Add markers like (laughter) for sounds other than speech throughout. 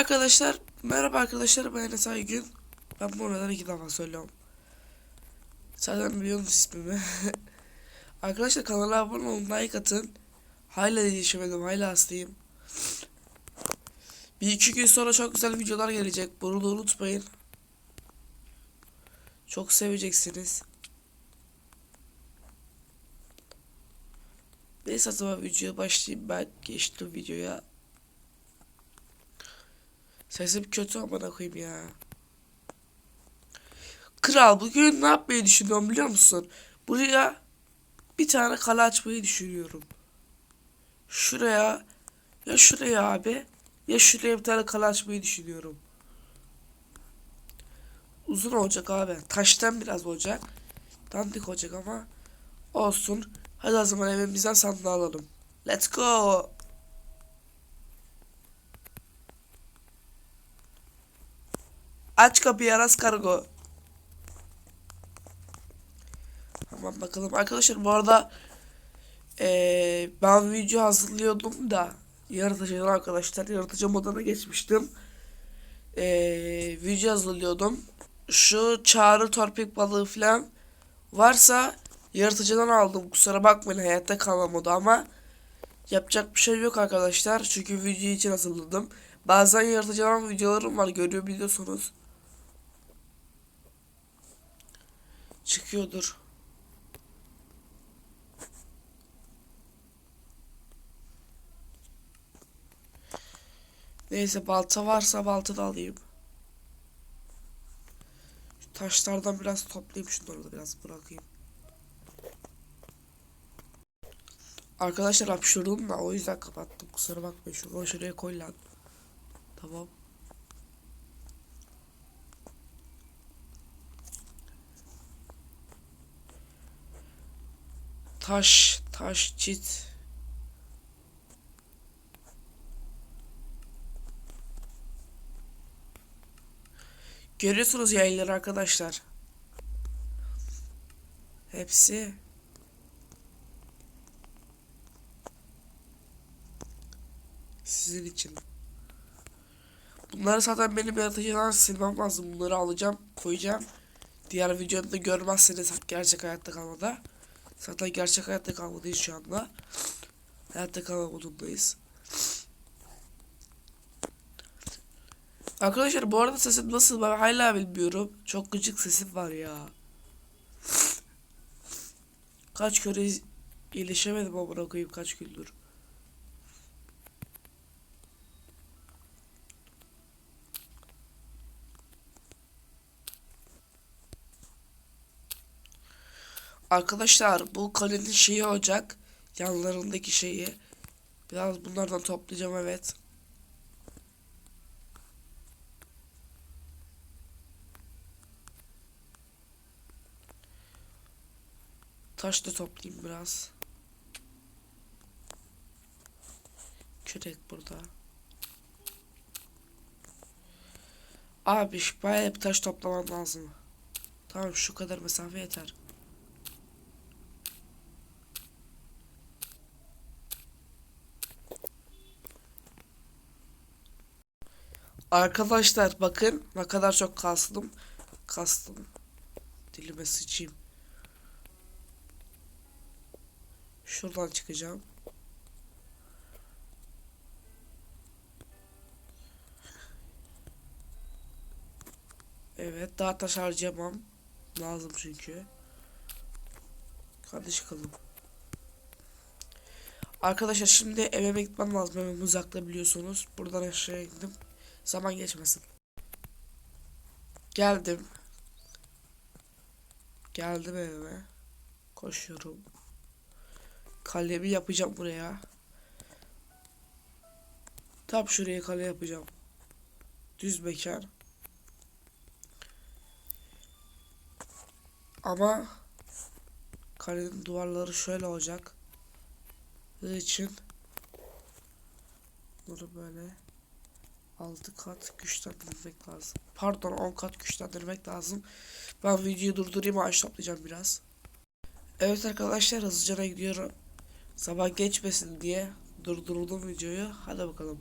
arkadaşlar. Merhaba arkadaşlar. Ben Enes Aygün. Ben bu aralar iki defa söylüyorum. Zaten biliyorsunuz ismimi. (laughs) arkadaşlar kanala abone olun. Like atın. Hala değişemedim. Hala hastayım. Bir iki gün sonra çok güzel videolar gelecek. Bunu da unutmayın. Çok seveceksiniz. Neyse o zaman videoya başlayayım. Ben geçtim videoya. Sesim kötü amına koyayım ya. Kral bugün ne yapmayı düşünüyorum biliyor musun? Buraya bir tane kale açmayı düşünüyorum. Şuraya ya şuraya abi ya şuraya bir tane kale açmayı düşünüyorum. Uzun olacak abi. Taştan biraz olacak. Dandik olacak ama olsun. Hadi o zaman evimizden sandığı alalım. Let's go. Aç kapıyı Aras Kargo. Tamam bakalım. Arkadaşlar bu arada eee, ben video hazırlıyordum da yaratıcıdan arkadaşlar yaratıcı moduna geçmiştim. Eee, video hazırlıyordum. Şu çağrı torpik balığı falan varsa yaratıcıdan aldım. Kusura bakmayın hayatta kalma modu ama yapacak bir şey yok arkadaşlar. Çünkü video için hazırladım. Bazen yaratıcıdan videolarım var görüyor biliyorsunuz. Çıkıyordur. Neyse balta varsa balta da alayım. Şu taşlardan biraz toplayayım şunları da biraz bırakayım. Arkadaşlar hapşurdum da o yüzden kapattım. Kusura bakmayın. Şunu şuraya koy lan. Tamam. Taş, taş, çit. Görüyorsunuz yayları arkadaşlar. Hepsi. Sizin için. Bunları zaten benim yaratıcıdan silmem lazım. Bunları alacağım, koyacağım. Diğer videoda görmezseniz gerçek hayatta kalmada. Zaten gerçek hayatta kalmadayız şu anda. Hayatta kalma modundayız. Arkadaşlar bu arada sesim nasıl ben hala bilmiyorum. Çok gıcık sesim var ya. Kaç kere iyileşemedim ama koyayım kaç gündür. Arkadaşlar bu kalenin şeyi olacak. Yanlarındaki şeyi. Biraz bunlardan toplayacağım evet. Taş da toplayayım biraz. Kürek burada. Abi bayağı bir taş toplamam lazım. Tamam şu kadar mesafe yeter. Arkadaşlar bakın ne kadar çok kastım. Kastım. Dilime sıçayım. Şuradan çıkacağım. Evet daha taş harcayamam. Lazım çünkü. Hadi çıkalım. Arkadaşlar şimdi evime gitmem lazım. Evim uzakta biliyorsunuz. Buradan aşağıya indim. Zaman geçmesin. Geldim. Geldim evime. Koşuyorum. Kalemi yapacağım buraya. Tam şuraya kale yapacağım. Düz mekan. Ama kalenin duvarları şöyle olacak. Bunun için bunu böyle 6 kat güçlendirmek lazım. Pardon 10 kat güçlendirmek lazım. Ben videoyu durdurayım ağaç toplayacağım biraz. Evet arkadaşlar hızlıca gidiyorum. Sabah geçmesin diye durdurdum videoyu. Hadi bakalım.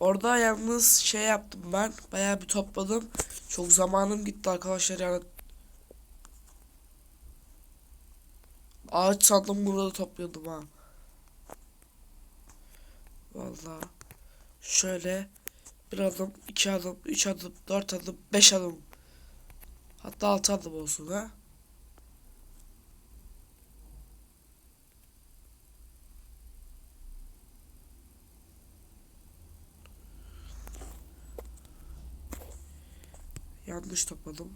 Orada yalnız şey yaptım ben. Bayağı bir topladım. Çok zamanım gitti arkadaşlar yani. Ağaç sandım burada topluyordum ha. Vallahi. Şöyle bir adım, iki adım, üç adım, dört adım, beş adım. Hatta altı adım olsun ha. Yanlış topladım.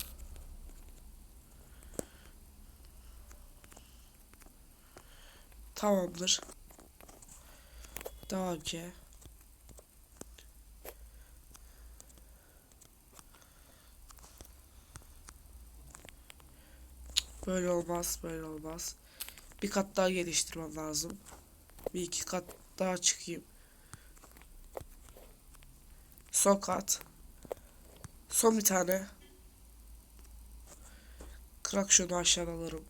Tamamdır. Devam ki. Böyle olmaz, böyle olmaz. Bir kat daha geliştirmem lazım. Bir iki kat daha çıkayım. Son kat. Son bir tane. Kırak şunu aşağı alırım.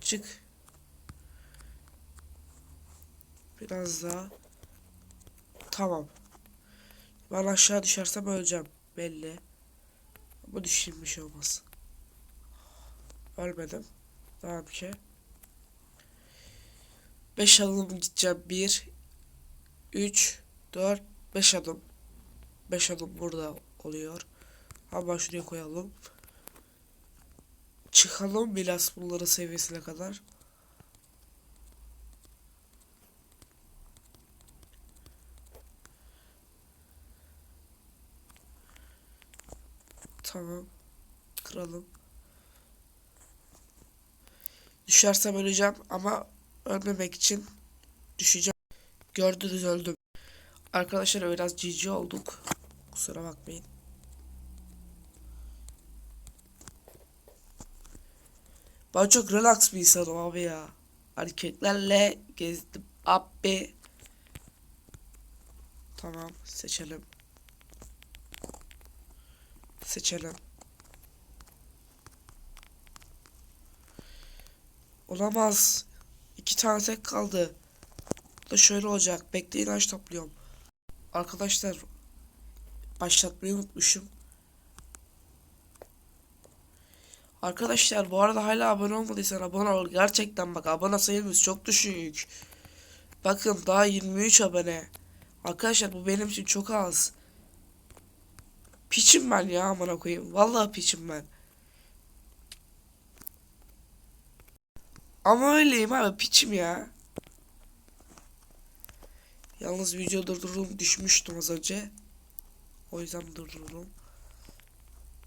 Çık. Biraz daha. Tamam. Ben aşağı düşersem öleceğim. Belli. Ama düşeyim bir olmaz. Ölmedim. Tamam ki. 5 adım gideceğim. 1 3 4 5 adım. 5 adım burada oluyor. Hemen şuraya koyalım. Çıkalım biraz bunların seviyesine kadar. Tamam. Kıralım. Düşersem öleceğim ama ölmemek için düşeceğim. Gördünüz öldüm. Arkadaşlar biraz cici olduk. Kusura bakmayın. Ben çok relax bir insanım abi ya. Erkeklerle gezdim abi. Tamam seçelim. Seçelim. Olamaz. İki tane tek kaldı. Bu da şöyle olacak. Bekleyin ağaç topluyorum. Arkadaşlar başlatmayı unutmuşum. Arkadaşlar bu arada hala abone olmadıysan abone ol. Gerçekten bak abone sayımız çok düşük. Bakın daha 23 abone. Arkadaşlar bu benim için çok az. Piçim ben ya amına koyayım. Vallahi piçim ben. Ama öyleyim abi piçim ya. Yalnız video durdururum düşmüştüm az önce. O yüzden durdururum.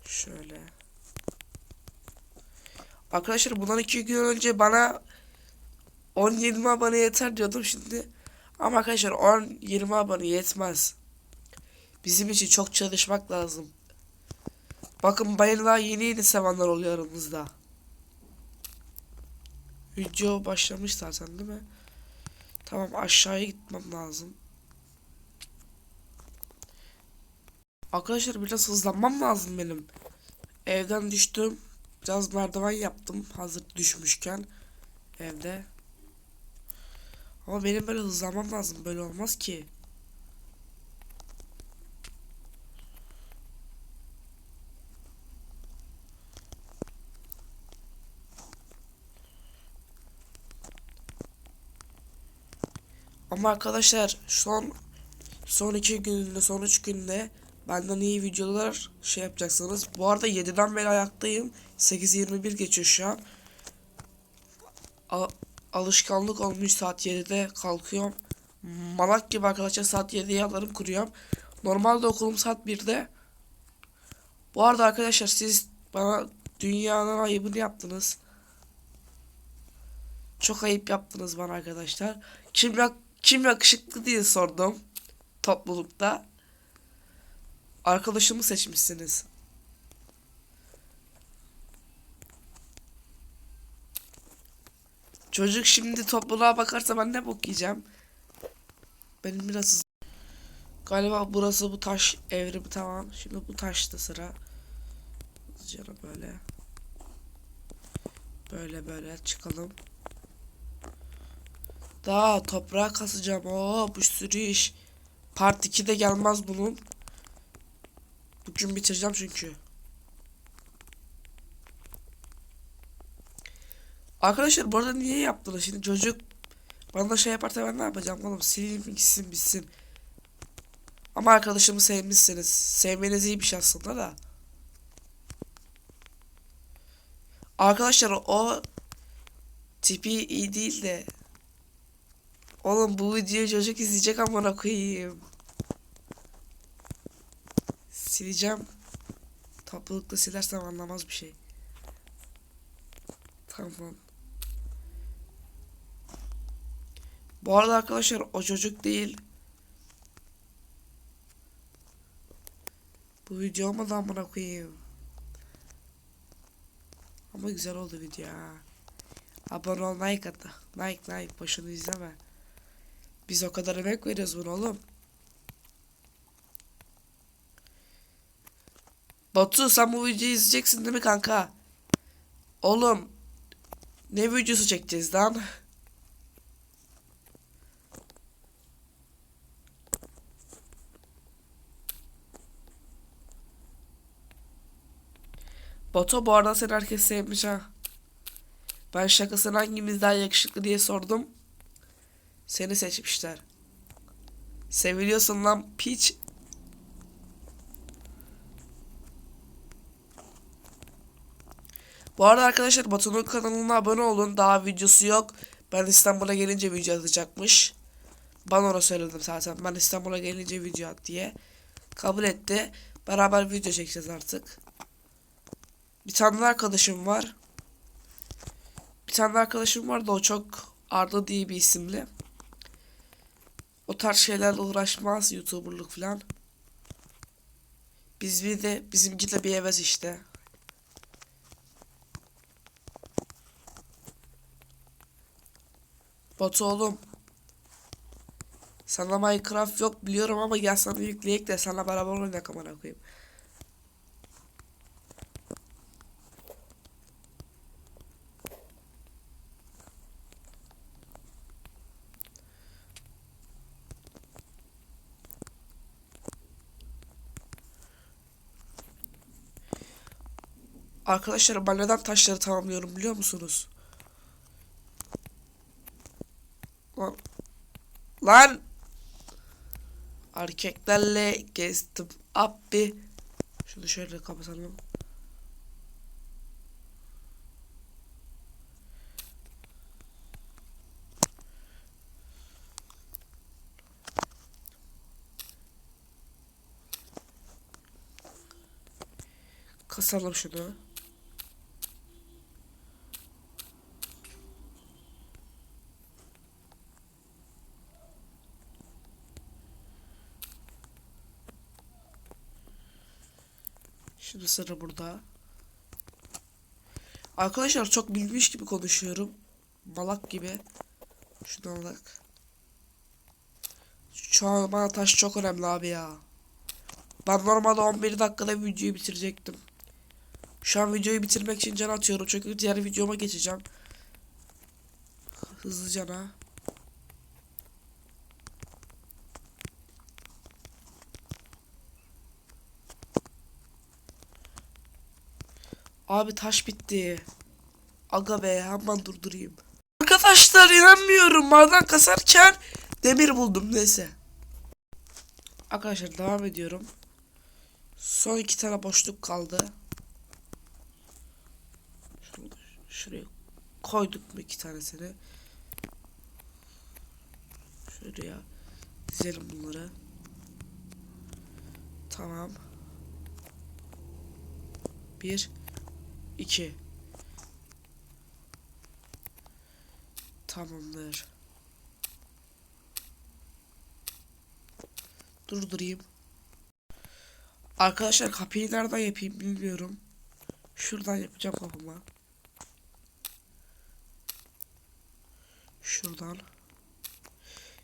Şöyle. Arkadaşlar bundan iki gün önce bana 10-20 abone yeter diyordum şimdi. Ama arkadaşlar 10-20 abone yetmez. Bizim için çok çalışmak lazım. Bakın bayırlar yeni yeni sevenler oluyor aramızda. Video başlamış zaten değil mi? Tamam aşağıya gitmem lazım. Arkadaşlar biraz hızlanmam lazım benim. Evden düştüm. Biraz merdiven yaptım hazır düşmüşken evde. Ama benim böyle hızlanmam lazım. Böyle olmaz ki. Ama arkadaşlar son son iki günde son üç günde benden iyi videolar şey yapacaksınız. Bu arada 7'den beri ayaktayım. 8.21 geçiyor şu an. A alışkanlık olmuş saat 7'de kalkıyorum. Malak gibi arkadaşlar saat 7'ye alarm kuruyorum. Normalde okulum saat 1'de. Bu arada arkadaşlar siz bana dünyanın ayıbını yaptınız. Çok ayıp yaptınız bana arkadaşlar. Kim yak kim yakışıklı diye sordum toplulukta. Arkadaşımı seçmişsiniz. Çocuk şimdi topluluğa bakarsa ben ne bok yiyeceğim? Benim biraz. Galiba burası bu taş evrimi tamam. Şimdi bu taşta sıra. Hızlıca böyle. Böyle böyle çıkalım. Daha toprağa kasacağım. Oo bu sürü iş. Part 2'de gelmez bunun. Bugün bitireceğim çünkü. Arkadaşlar bu arada niye yaptılar? Şimdi çocuk bana şey yaparsa ben ne yapacağım oğlum? Sileyim gitsin bitsin. Ama arkadaşımı sevmişsiniz. Sevmeniz iyi bir şey aslında da. Arkadaşlar o tipi iyi değil de. Oğlum bu videoyu çocuk izleyecek amına koyayım. Sileceğim. Toplulukta silersem anlamaz bir şey. Tamam. Bu arada arkadaşlar o çocuk değil. Bu video olmadı amına koyayım. Ama güzel oldu video ha. Abone ol like at. Like like boşuna izleme. Biz o kadar emek veriyoruz bunu oğlum. Batu sen bu videoyu izleyeceksin değil mi kanka? Oğlum ne videosu çekeceğiz lan? Batu bu arada seni herkes sevmiş ha. Ben şakasını hangimiz daha yakışıklı diye sordum. Seni seçmişler. Seviliyorsun lan piç. Bu arada arkadaşlar Batu'nun kanalına abone olun. Daha videosu yok. Ben İstanbul'a gelince video atacakmış. Ben ona söyledim zaten. Ben İstanbul'a gelince video at diye. Kabul etti. Beraber video çekeceğiz artık. Bir tane arkadaşım var. Bir tane arkadaşım var da o çok Arda diye bir isimli. O tarz şeylerle uğraşmaz YouTuber'lık falan. Biz bir de bizimki de bir heves işte. Batu oğlum. Sana Minecraft yok biliyorum ama gel sana yükleyek de sana beraber oynayak amına koyayım. Arkadaşlar ben neden taşları tamamlıyorum biliyor musunuz? Lan. Lan. Erkeklerle gezdim abi. Şunu şöyle kapatalım. Kasalım şunu. Sıra burada. Arkadaşlar çok bilmiş gibi konuşuyorum. Malak gibi. Şunu alak. Şu an bana taş çok önemli abi ya. Ben normalde 11 dakikada videoyu bitirecektim. Şu an videoyu bitirmek için can atıyorum çünkü diğer videoma geçeceğim. Hızlıca ha. Abi taş bitti. Aga be hemen durdurayım. Arkadaşlar inanmıyorum. Maden kasarken demir buldum neyse. Arkadaşlar devam ediyorum. Son iki tane boşluk kaldı. Şuraya koyduk mu iki tanesini. Şuraya dizelim bunları. Tamam. Bir. 2 Tamamdır. Durdurayım. Arkadaşlar kapıyı nereden yapayım bilmiyorum. Şuradan yapacağım kapıma. Şuradan.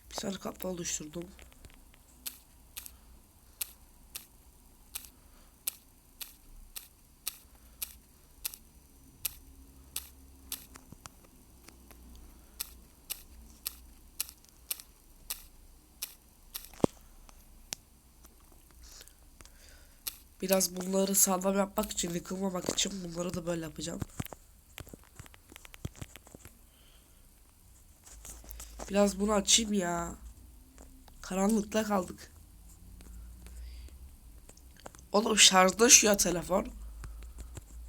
Bir tane kapı oluşturdum. Biraz bunları sağlam yapmak için, yıkılmamak için bunları da böyle yapacağım. Biraz bunu açayım ya. Karanlıkta kaldık. Oğlum şarjda şu ya telefon.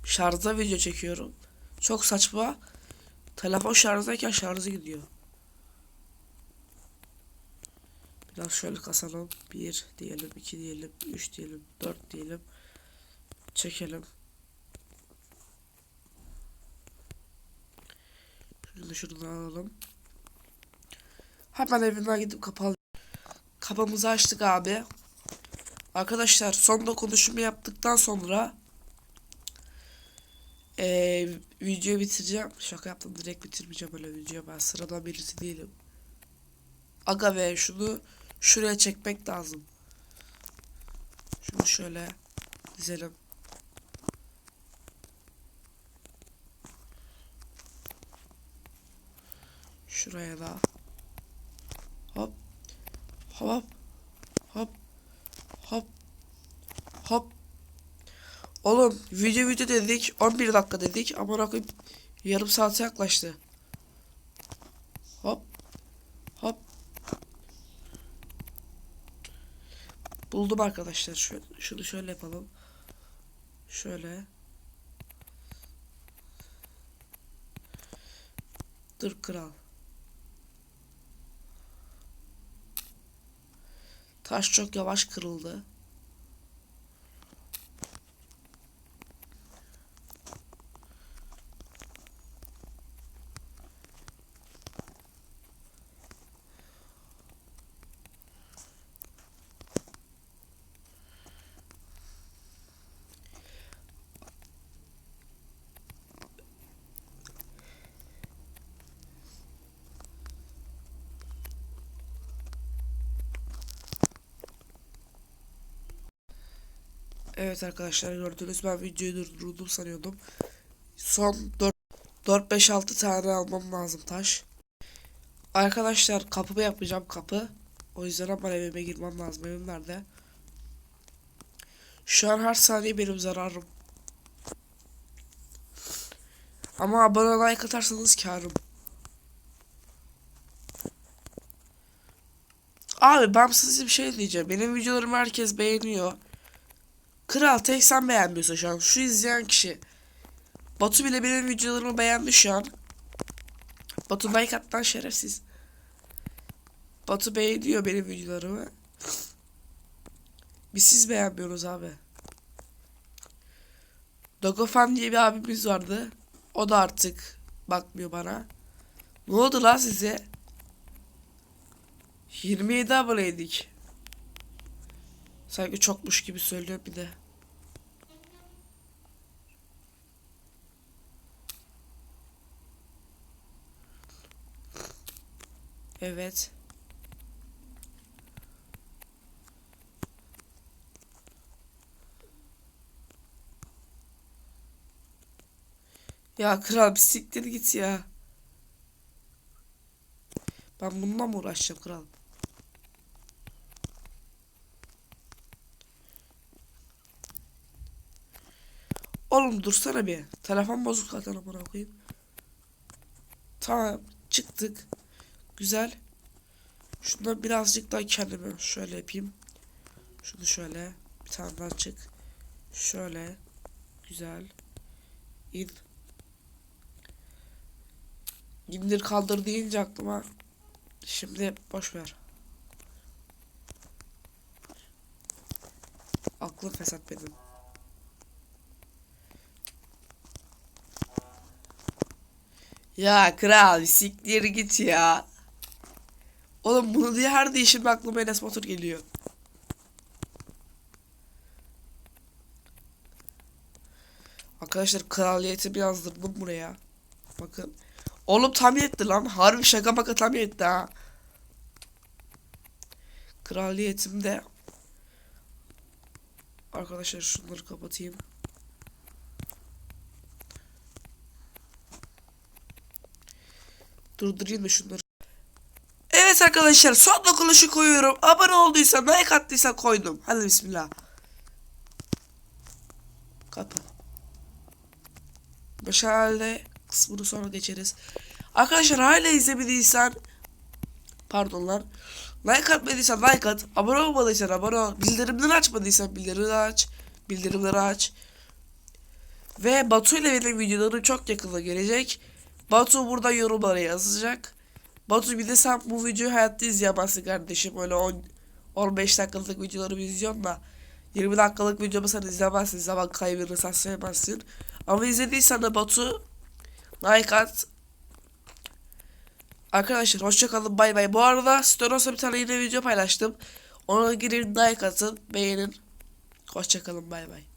Şarjda video çekiyorum. Çok saçma. Telefon şarjdayken şarjı gidiyor. Biraz şöyle kasalım. 1 diyelim, 2 diyelim, 3 diyelim, 4 diyelim. Çekelim. Şunu da şuradan alalım. Hemen evinden gidip kapalı. Kapımızı açtık abi. Arkadaşlar son dokunuşumu yaptıktan sonra eee videoyu bitireceğim. Şaka yaptım direkt bitirmeyeceğim öyle videoyu. Ben sıradan birisi değilim. Aga ve şunu şuraya çekmek lazım. Şunu şöyle dizelim. Şuraya da. Hop. Hop. Hop. Hop. Hop. Oğlum video video dedik 11 dakika dedik ama rakip yarım saate yaklaştı. Hop. Hop. Buldum arkadaşlar. Şöyle, şunu şöyle yapalım. Şöyle. Dur kral. Taş çok yavaş kırıldı. Evet arkadaşlar gördünüz ben videoyu durdurdum sanıyordum. Son 4 4 5 6 tane almam lazım taş. Arkadaşlar kapımı yapacağım kapı. O yüzden hemen evime girmem lazım. Evim nerede? Şu an her saniye benim zararım. Ama bana like atarsanız karım. Abi ben size bir şey diyeceğim. Benim videolarımı herkes beğeniyor. Kral tek sen beğenmiyorsun şu an. Şu izleyen kişi. Batu bile benim videolarımı beğendi şu an. Batu like attan şerefsiz. Batu beğeniyor benim videolarımı. Biz siz beğenmiyoruz abi. Dogofan diye bir abimiz vardı. O da artık bakmıyor bana. Ne oldu lan size? 27 aboneydik. Sanki çokmuş gibi söylüyor bir de. Evet. Ya kral bir siktir git ya. Ben bununla mı uğraşacağım kral? Oğlum dursana bir. Telefon bozuk zaten amına koyayım. Tamam çıktık. Güzel. Şundan birazcık daha kendime şöyle yapayım. Şunu şöyle bir tane daha çık. Şöyle. Güzel. İn. İndir kaldır deyince aklıma şimdi boş ver. Aklım fesat benim. Ya kral siktir git ya. Oğlum bunu diye her değişimde aklıma Enes Batur geliyor. Arkadaşlar kraliyeti yazdırdım buraya. Bakın. Oğlum tam yetti lan. Harbi şaka maka tam yetti ha. Kraliyetimde. Arkadaşlar şunları kapatayım. Durdurayım da şunları. Arkadaşlar son dokunuşu koyuyorum. Abone olduysan like attıysan koydum. Hadi bismillah. Kapı. Meşale kısmını sonra geçeriz. Arkadaşlar hala izlemediysen pardon lan. Like atmadıysan like at. Abone olmadıysan abone ol. Bildirimleri açmadıysan bildirimleri aç. Bildirimleri aç. Ve Batu ile benim videolarım çok yakında gelecek. Batu burada yorumlara yazacak. Batu bir de sen bu videoyu hayatta izleyemezsin kardeşim. Öyle 10 15 dakikalık videoları izliyorsun da 20 dakikalık videomu sen izlemezsin. Zaman kaybını sevmezsin. Ama izlediysen de Batu like at. Arkadaşlar hoşçakalın bay bay. Bu arada Stonos'a bir tane yine video paylaştım. Ona girin like atın beğenin. Hoşçakalın bay bay.